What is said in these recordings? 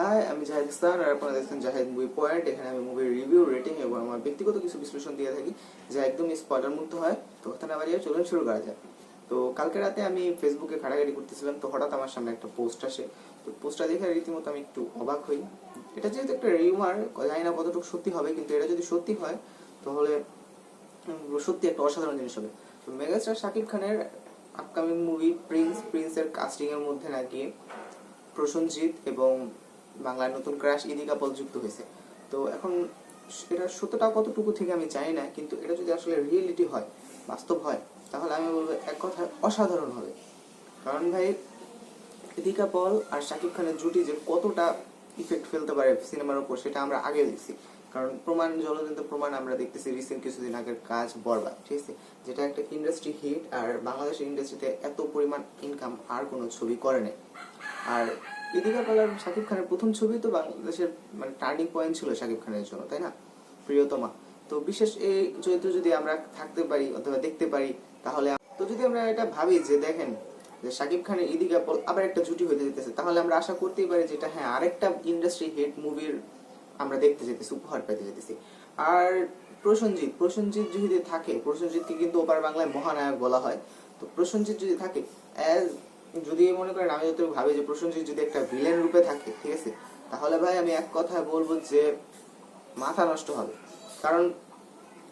High, আমি জাহিদ ইসলাম আর আপনারা দেখছেন জাহিদ মুভি পয়েন্ট। এখানে আমি মুভির রিভিউ রেটিং এবং আমার ব্যক্তিগত কিছু বিশ্লেষণ দিয়ে থাকি, যা একদম স্পয়লার মুক্ত হয়। তো কথা না বাড়িয়ে চলুন শুরু করা যায় তো কালকে রাতে আমি ফেসবুকে ঘাটাঘাটি করতেছিলাম, তো হঠাৎ আমার সামনে একটা পোস্ট আসে। তো পোস্টটা দেখে রীতিমতো আমি একটু অবাক হই। এটা যেহেতু একটা রিউমার জানি না কতটুকু সত্যি হবে, কিন্তু এটা যদি সত্যি হয়, তাহলে সত্যি একটা অসাধারণ জিনিস হবে। তো মেগাস্টার শাকিব খানের আপকামিং মুভি প্রিন্স প্রিন্সের কাস্টিং এর মধ্যে নাকি প্রসেনজিৎ এবং বাংলার নতুন ক্রাশ ইদিকা পল যুক্ত হয়েছে। তো এখন এটা সত্যটা কতটুকু থেকে আমি জানি না, কিন্তু এটা যদি আসলে রিয়েলিটি হয়, বাস্তব হয়, তাহলে আমি বলব এক কথা অসাধারণ হবে। কারণ ভাই ইদিকা পল আর শাকিব খানের জুটি যে কতটা ইফেক্ট ফেলতে পারে সিনেমার উপর, সেটা আমরা আগে দেখছি। কারণ প্রমাণ জলদিত প্রমাণ আমরা দেখতেছি রিসেন্ট কিছুদিন আগের কাজ বরবাদ, ঠিক আছে? যেটা একটা ইন্ডাস্ট্রি হিট আর বাংলাদেশের ইন্ডাস্ট্রিতে এত পরিমাণ ইনকাম আর কোনো ছবি করে নাই। আর ইদিকা পল আর শাকিব খানের প্রথম ছবি তো বাংলাদেশের মানে টার্নিং পয়েন্ট ছিল শাকিব খানের জন্য, তাই না? প্রিয়তমা। তো বিশেষ এই চরিত্র যদি আমরা থাকতে পারি অথবা দেখতে পারি, তাহলে তো যদি আমরা এটা ভাবি যে দেখেন, যে শাকিব খানের ইদিকা পল আবার একটা জুটি হতে যেতেছে, তাহলে আমরা আশা করতেই পারি যেটা হ্যাঁ আরেকটা ইন্ডাস্ট্রি হিট মুভির আমরা দেখতে যেতেছি, উপহার পেতে যেতেছি। আর প্রসেনজিৎ প্রসেনজিৎ যদি থাকে, প্রসেনজিৎকে কিন্তু ওপার বাংলায় মহানায়ক বলা হয়। তো প্রসেনজিৎ যদি থাকে অ্যাজ যদি মনে করেন, আমি যত ভাবি যে প্রসেনজিৎ যদি একটা ভিলেন রূপে থাকে, ঠিক আছে? তাহলে ভাই আমি এক কথায় বলব যে মাথা নষ্ট হবে। কারণ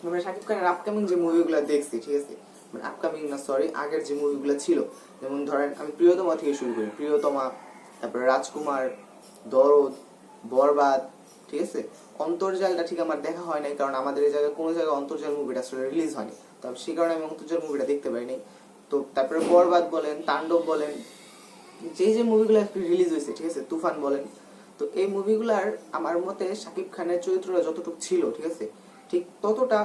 আমরা শাকিব খানের আপকামিং যে মুভিগুলো দেখছি, ঠিক আছে? মানে আপকামিং না সরি আগের যে মুভিগুলো ছিল। যেমন ধরেন, আমি প্রিয়তমা থেকে শুরু করি। প্রিয়তমা, তারপরে রাজকুমার, দরদ, বরবাদ, ঠিক আছে? অন্তর্জালটা ঠিক আমার দেখা হয় নাই, কারণ আমাদের এই জায়গায় কোনো জায়গায় অন্তর্জাল মুভিটা আসলে রিলিজ হয়নি। তবে সেই কারণে আমি অন্তর্জাল মুভিটা দেখতে পাইনি তো তারপরে বরবাদ বলেন, তাণ্ডব বলেন যে যে মুভিগুলো রিলিজ হয়েছে, ঠিক আছে, তুফান বলেন, তো এই মুভিগুলার আমার মতে শাকিব খানের চরিত্রটা যতটুকু ছিল, ঠিক আছে, ঠিক ততটা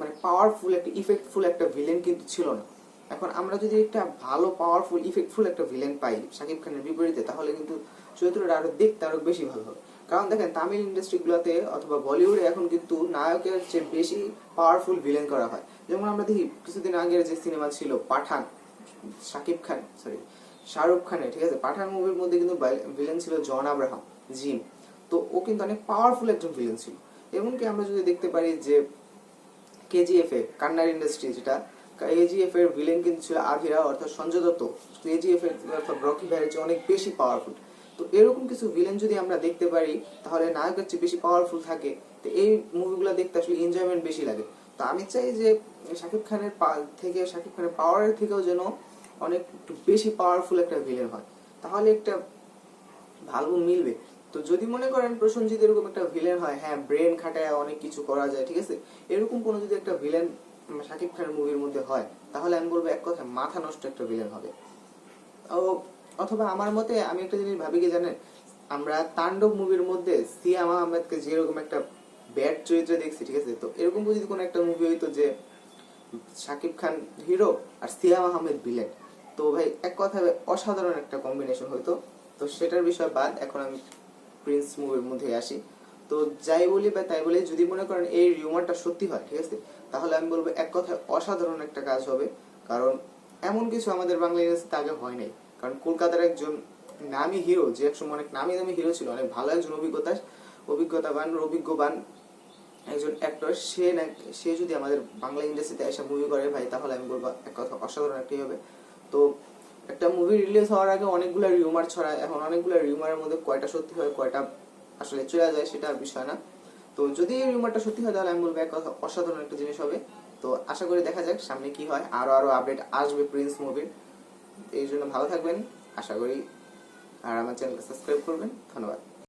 মানে পাওয়ারফুল একটা ইফেক্টফুল একটা ভিলেন কিন্তু ছিল না। এখন আমরা যদি একটা ভালো পাওয়ারফুল ইফেক্টফুল একটা ভিলেন পাই শাকিব খানের বিপরীতে, তাহলে কিন্তু চরিত্রটা আরও দেখতে আরও বেশি ভালো হবে। কারণ দেখেন, তামিল ইন্ডাস্ট্রিগুলোতে অথবা বলিউডে এখন কিন্তু নায়কের চেয়ে বেশি পাওয়ারফুল ভিলেন করা হয়। যেমন আমরা দেখি, কিছুদিন আগের যে সিনেমা ছিল পাঠান শাকিব খান সরি শাহরুখ খানের, ঠিক আছে? পাঠান মুভির মধ্যে কিন্তু ভিলেন ছিল জন আব্রাহাম, জিম। তো ও কিন্তু অনেক পাওয়ারফুল একজন ভিলেন ছিল। এমনকি আমরা যদি দেখতে পারি যে কেজিএফ এ কান্নার ইন্ডাস্ট্রি যেটা কেজিএফ এর ভিলেন কিন্তু ছিল আভিরা, অর্থাৎ সঞ্জয় দত্ত। কেজিএফ এর, অর্থাৎ রকি ভাইয়ের চেয়ে অনেক বেশি পাওয়ারফুল তো এরকম কিছু ভিলেন যদি আমরা দেখতে পারি, তাহলে নায়কের চেয়ে বেশি পাওয়ারফুল থাকে। তো এই মুভিগুলো দেখতে আসলে এনজয়মেন্ট বেশি লাগে। তো আমি চাই যে শাকিব খানের থেকে, শাকিব খানের পাওয়ারের থেকেও যেন অনেক একটু বেশি পাওয়ারফুল একটা ভিলেন হয়। তাহলে একটা ভালো মিলবে। তো যদি মনে করেন প্রসেনজিৎ এরকম একটা ভিলেন হয় হ্যাঁ ব্রেন খাটায় অনেক কিছু করা যায়, ঠিক আছে? এরকম কোনো যদি একটা ভিলেন শাকিব খানের মুভির মধ্যে হয়, তাহলে আমি বলব এক কথা মাথা নষ্ট একটা ভিলেন হবে। ও অথবা আমার মতে আমি একটা জিনিস ভাবি কি জানেন? আমরা তাণ্ডব মুভির মধ্যে সিয়াম আহমেদকে যেরকম একটা ব্যাড চরিত্রে দেখছি, ঠিক আছে? তো এরকম যদি কোনো একটা মুভি হইতো যে শাকিব খান হিরো আর সিয়াম আহমেদ ভিলেন তো ভাই এক কথায় অসাধারণ একটা কম্বিনেশন হইতো। তো সেটার বিষয় বাদ, এখন আমি প্রিন্স মুভির মধ্যে আসি। তো যাই বলি বা তাই বলি, যদি মনে করেন এই রিউমারটা সত্যি হয়, ঠিক আছে? তাহলে আমি বলব এক কথায় অসাধারণ একটা কাজ হবে। কারণ এমন কিছু আমাদের বাংলা ইন্ডাস্ট্রিতে আগে হয় নাই। কারণ কলকাতার একজন নামি হিরো যে একসময় অনেক নামি দামি হিরো ছিল, অনেক ভালো একজন অভিজ্ঞতা অভিজ্ঞতাবান, অভিজ্ঞবান একজন অ্যাক্টর সে না সে যদি আমাদের বাংলা ইন্ডাস্ট্রিতে এসে মুভি করে, ভাই, তাহলে আমি বলব এক কথা, অসাধারণ একটি হবে। তো একটা মুভি রিলিজ হওয়ার আগে অনেকগুলো রিউমার ছড়ায়। এখন অনেকগুলো রিউমারের মধ্যে কয়টা সত্যি হয়, কয়টা আসলে চলে যায় সেটা বিষয় না। তো যদি এই রিউমারটা সত্যি হয়, তাহলে আমি বলব এক কথা, অসাধারণ একটা জিনিস হবে। তো আশা করি দেখা যাক, সামনে কি হয়। আরও আরও আপডেট আসবে প্রিন্স মুভির এই জন্য ভালো থাকবেন আশা করি। আর আমার চ্যানেলটা সাবস্ক্রাইব করবেন। ধন্যবাদ।